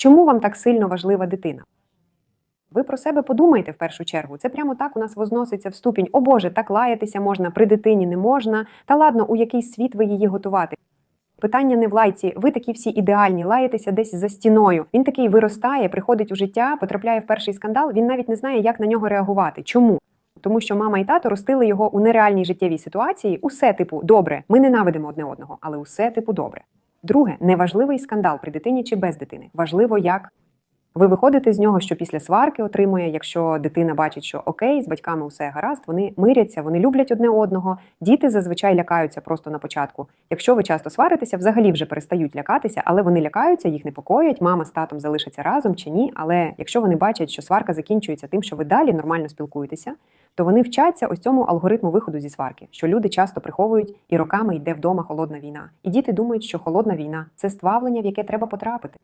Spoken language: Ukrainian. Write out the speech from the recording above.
Чому вам так сильно важлива дитина? Ви про себе подумайте в першу чергу. Це прямо так у нас возноситься в ступінь. О Боже, так лаятися можна, при дитині не можна. Та ладно, у який світ ви її готувати. Питання не в лайці. Ви такі всі ідеальні, лаєтеся десь за стіною. Він такий виростає, приходить у життя, потрапляє в перший скандал. Він навіть не знає, як на нього реагувати. Чому? Тому що мама і тато ростили його у нереальній життєвій ситуації. Усе типу добре. Ми ненавидимо одне одного, але усе типу добре. Друге, неважливий скандал при дитині чи без дитини. Важливо, як ви виходите з нього, що після сварки отримує, якщо дитина бачить, що окей, з батьками усе гаразд, вони миряться, вони люблять одне одного. Діти зазвичай лякаються просто на початку. Якщо ви часто сваритеся, взагалі вже перестають лякатися, але вони лякаються, їх непокоять, мама з татом залишаться разом чи ні. Але якщо вони бачать, що сварка закінчується тим, що ви далі нормально спілкуєтеся, то вони вчаться ось цьому алгоритму виходу зі сварки, що люди часто приховують і роками йде вдома холодна війна. І діти думають, що холодна війна це ствавлення, в яке треба потрапити.